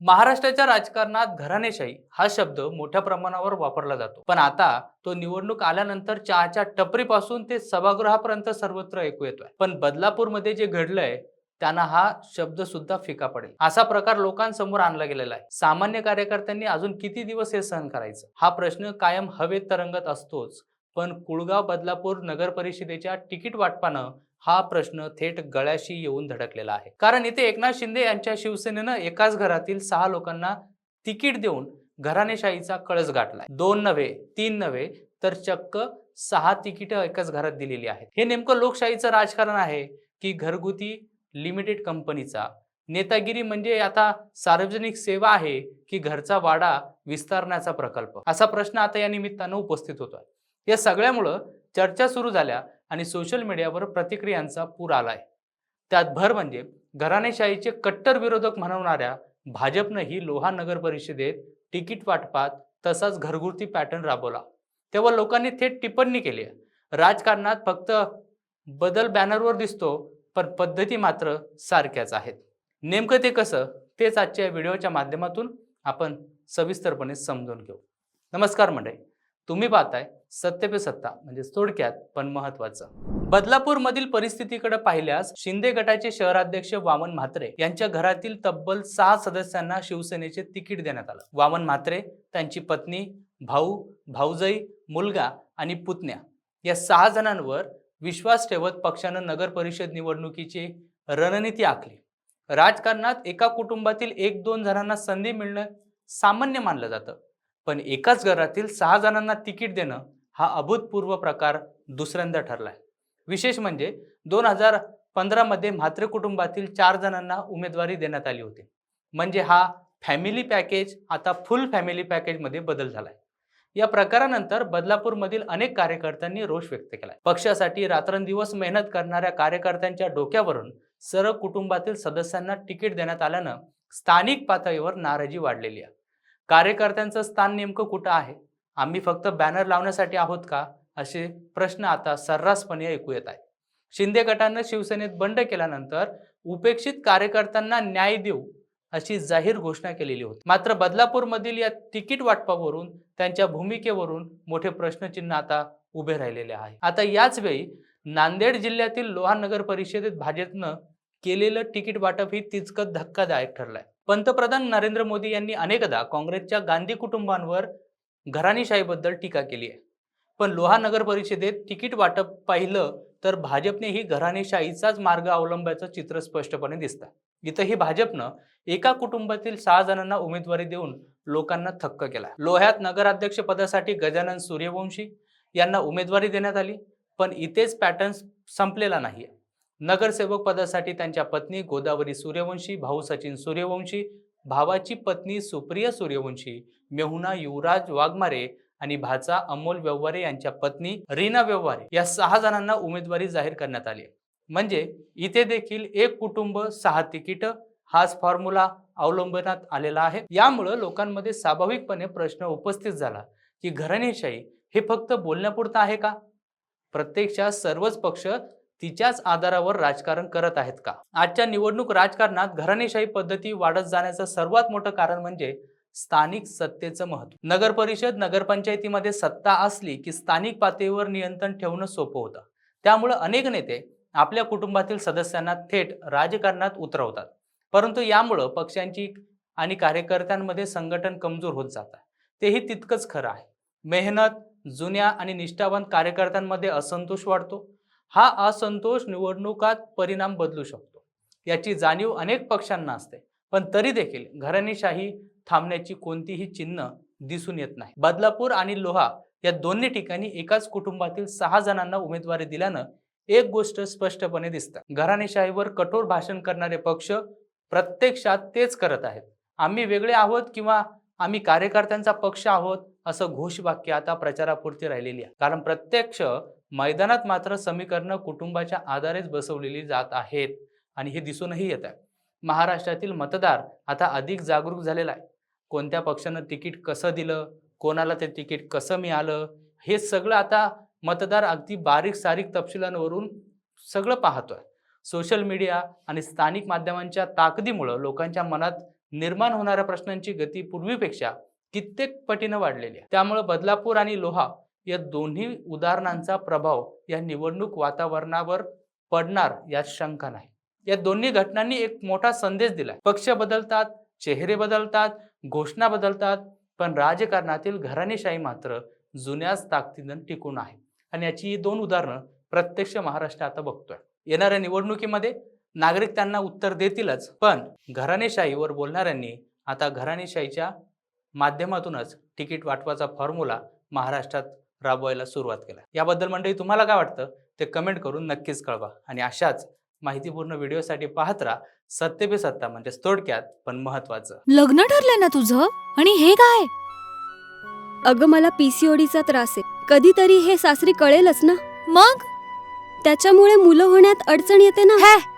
महाराष्ट्राच्या राजकारणात घराणेशाही हा शब्द मोठ्या प्रमाणावर वापरला जातो. पण आता तो निवडणूक आल्यानंतर चहाच्या टपरीपासून ते सभागृहापर्यंत सर्वत्र ऐकू येतोय. पण बदलापूरमध्ये जे घडलंय त्यांना हा शब्द सुद्धा फिका पडेल. असा प्रकार लोकांसमोर आणला गेलेला आहे. सामान्य कार्यकर्त्यांनी अजून किती दिवस हे सहन करायचं? हा प्रश्न कायम हवेत तरंगत असतोच. पण कुळगाव बदलापूर नगर परिषदेच्या तिकीट वाटपानं हा प्रश्न थेट गळ्याशी येऊन धडकलेला आहे. कारण इथे एकनाथ शिंदे यांच्या शिवसेनेनं एकाच घरातील सहा लोकांना तिकीट देऊन घराणेशाहीचा कळस गाठलाय. दोन नव्हे तीन नव्हे तर चक्क सहा तिकीट एकाच घरात दिलेली आहेत. हे नेमकं लोकशाहीचं राजकारण आहे की घरगुती लिमिटेड कंपनीचा? नेतागिरी म्हणजे आता सार्वजनिक सेवा आहे की घरचा वाडा विस्तारण्याचा प्रकल्प? असा प्रश्न आता या निमित्तानं उपस्थित होतोय. या सगळ्यामुळं चर्चा सुरू झाल्या आणि सोशल मीडियावर प्रतिक्रियांचा पूर आलाय. त्यात भर म्हणजे घराणेशाहीचे कट्टर विरोधक म्हणवणाऱ्या भाजपनंही लोहा नगर परिषदेत तिकीट वाटपात तसाच घरगुती पॅटर्न राबवला. तेव्हा लोकांनी थेट टिप्पणी केली. राजकारणात फक्त बदल बॅनरवर दिसतो पण पद्धती मात्र सारख्याच आहेत. नेमकं ते कसं तेच आजच्या व्हिडिओच्या माध्यमातून आपण सविस्तरपणे समजून घेऊ. नमस्कार मंडळी. तुम्ही पाहताय सत्य पे सत्ता म्हणजे थोडक्यात पण महत्वाचं बदलापूर मधील परिस्थितीकडे पाहिल्यास शिंदे गटाचे शहराध्यक्ष वामन म्हात्रे यांच्या घरातील तब्बल सहा सदस्यांना शिवसेनेचे तिकीट देण्यात आलं. वामन म्हात्रे त्यांची पत्नी भाऊ भाऊजई मुलगा आणि पुतण्या या सहा जणांवर विश्वास ठेवत पक्षानं नगर परिषद निवडणुकीची रणनीती आखली. राजकारणात एका कुटुंबातील एक दोन जणांना संधी मिळणं सामान्य मानलं जातं. पण एकाच घरातील सहा जणांना तिकीट देणं हा अभूतपूर्व प्रकार दुसऱ्यांदा ठरला आहे विशेष म्हणजे दोन हजार पंधरामध्ये म्हात्रे कुटुंबातील चार जणांना उमेदवारी देण्यात आली होती. म्हणजे हा फॅमिली पॅकेज आता फुल फॅमिली पॅकेजमध्ये बदल झालाय. या प्रकारानंतर बदलापूरमधील अनेक कार्यकर्त्यांनी रोष व्यक्त केला पक्षासाठी रात्रंदिवस मेहनत करणाऱ्या कार्यकर्त्यांच्या डोक्यावरून सर्व कुटुंबातील सदस्यांना तिकीट देण्यात आल्यानं स्थानिक पातळीवर नाराजी वाढलेली आहे. कार्यकर्त्यांचं स्थान नेमकं कुठं आहे? आम्ही फक्त बॅनर लावण्यासाठी आहोत का? असे प्रश्न आता सर्रासपणे ऐकू येत आहे शिंदे गटानं शिवसेनेत बंड केल्यानंतर उपेक्षित कार्यकर्त्यांना न्याय देऊ अशी जाहीर घोषणा केलेली होती. मात्र बदलापूरमधील या तिकीट वाटपावरून त्यांच्या भूमिकेवरून मोठे प्रश्नचिन्ह आता उभे राहिलेले आहे. आता याच वेळी नांदेड जिल्ह्यातील लोहा नगर परिषदेत भाजपनं केलेलं तिकीट वाटप ही तिचकत धक्कादायक ठरलंय. पंतप्रधान नरेंद्र मोदी यांनी अनेकदा काँग्रेसच्या गांधी कुटुंबांवर घराणीशाहीबद्दल टीका केली आहे. पण लोहा नगर परिषदेत तिकीट वाटप पाहिलं तर भाजपने ही घराणेशाहीचाच मार्ग अवलंबायचं चित्र स्पष्टपणे दिसतं. इथंही भाजपनं एका कुटुंबातील सहा जणांना उमेदवारी देऊन लोकांना थक्क केला लोह्यात नगराध्यक्ष पदासाठी गजानन सूर्यवंशी यांना उमेदवारी देण्यात आली पण इथेच पॅटर्न संपलेला नाहीये. नगरसेवक पदासाठी त्यांच्या पत्नी गोदावरी सूर्यवंशी भाऊ सचिन सूर्यवंशी भावाची पत्नी सुप्रिया सूर्यवंशी मेहुना युवराज वाघमारे आणि भाचा अमोल व्यवहारे यांच्या पत्नी रीना व्यवहारे या सहा जणांना उमेदवारी जाहीर करण्यात आली म्हणजे इथे देखील एक कुटुंब सहा तिकीट हाच फॉर्म्युला अवलंबण्यात आलेला आहे. यामुळं लोकांमध्ये स्वाभाविकपणे प्रश्न उपस्थित झाला की घराणेशाही हे फक्त बोलण्यापुरतं आहे का? प्रत्यक्षात सर्वच पक्ष तिच्याच आधारावर राजकारण करत आहेत का? आजच्या निवडणूक राजकारणात घराणेशाही पद्धती वाढत जाण्याचं सर्वात मोठं कारण म्हणजे स्थानिक सत्तेचं महत्त्व नगर परिषद नगरपंचायतीमध्ये सत्ता असली की स्थानिक पातळीवर नियंत्रण ठेवणं सोपं होतं. त्यामुळं अनेक नेते आपल्या कुटुंबातील सदस्यांना थेट राजकारणात उतरवतात. परंतु यामुळं पक्षांची आणि कार्यकर्त्यांमध्ये संघटन कमजोर होत जातं. तेही तितकंच खरं आहे. मेहनत जुन्या आणि निष्ठावंत कार्यकर्त्यांमध्ये असंतोष वाढतो. हा असंतोष निवडणुकात परिणाम बदलू शकतो. याची जाणीव अनेक पक्षांना असते पण तरी देखील घराणेशाही थांबण्याची कोणतीही चिन्ह दिसून येत नाही. बदलापूर आणि लोहा या दोन्ही ठिकाणी एकाच कुटुंबातील सहा जणांना उमेदवारी दिल्यानं एक गोष्ट स्पष्टपणे दिसतं. घराणेशाहीवर कठोर भाषण करणारे पक्ष प्रत्यक्षात तेच करत आहेत. आम्ही वेगळे आहोत किंवा आम्ही कार्यकर्त्यांचा पक्ष आहोत असं घोषवाक्य आता प्रचारापुरती राहिलेली आहे. कारण प्रत्यक्ष मैदानात मात्र समीकरणं कुटुंबाच्या आधारेच बसवलेली जात आहेत आणि हे दिसूनही येत आहे. महाराष्ट्रातील मतदार आता अधिक जागरूक झालेला आहे. कोणत्या पक्षानं तिकीट कसं दिलं कोणाला ते तिकीट कसं मिळालं हे सगळं आता मतदार अगदी बारीक सारीक तपशिलांवरून सगळं पाहतोय. सोशल मीडिया आणि स्थानिक माध्यमांच्या ताकदीमुळं लोकांच्या मनात निर्माण होणाऱ्या प्रश्नांची गती पूर्वीपेक्षा कित्येक पटीनं वाढलेली आहे. त्यामुळे बदलापूर आणि लोहा या दोन्ही उदाहरणांचा प्रभाव या निवडणूक वातावरणावर पडणार यात शंका नाही. या दोन्ही घटनांनी एक मोठा संदेश दिलाय. पक्ष बदलतात चेहरे बदलतात घोषणा बदलतात पण राजकारणातील घराणेशाही मात्र जुन्याच ताकदीनं टिकून आहे. आणि याची ही दोन उदाहरणं प्रत्यक्ष महाराष्ट्र आता बघतोय. येणाऱ्या निवडणुकीमध्ये नागरिक त्यांना उत्तर देतीलच. पण घराणेशाहीवर बोलणाऱ्यांनी आता घराणेशाहीच्या माध्यमातूनच तिकीट वाटपाचा फॉर्म्युला महाराष्ट्रात राबवायला सुरुवात केला. याबद्दल मंडळी तुम्हाला काय वाटतं? ते कमेंट करून नक्कीच कळवा. आणि अशाच माहितीपूर्ण व्हिडिओसाठी पाहत राहा. सत्य पे सत्ता म्हणजे थोडक्यात पण महत्वाचं लग्न ठरलंय ना तुझं? आणि हे काय? अगं मला पीसीओडीचा त्रास आहे. कधीतरी हे सासरी कळेलच ना? मग? त्याच्यामुळे मुलं होण्यात अडचण येते ना? हे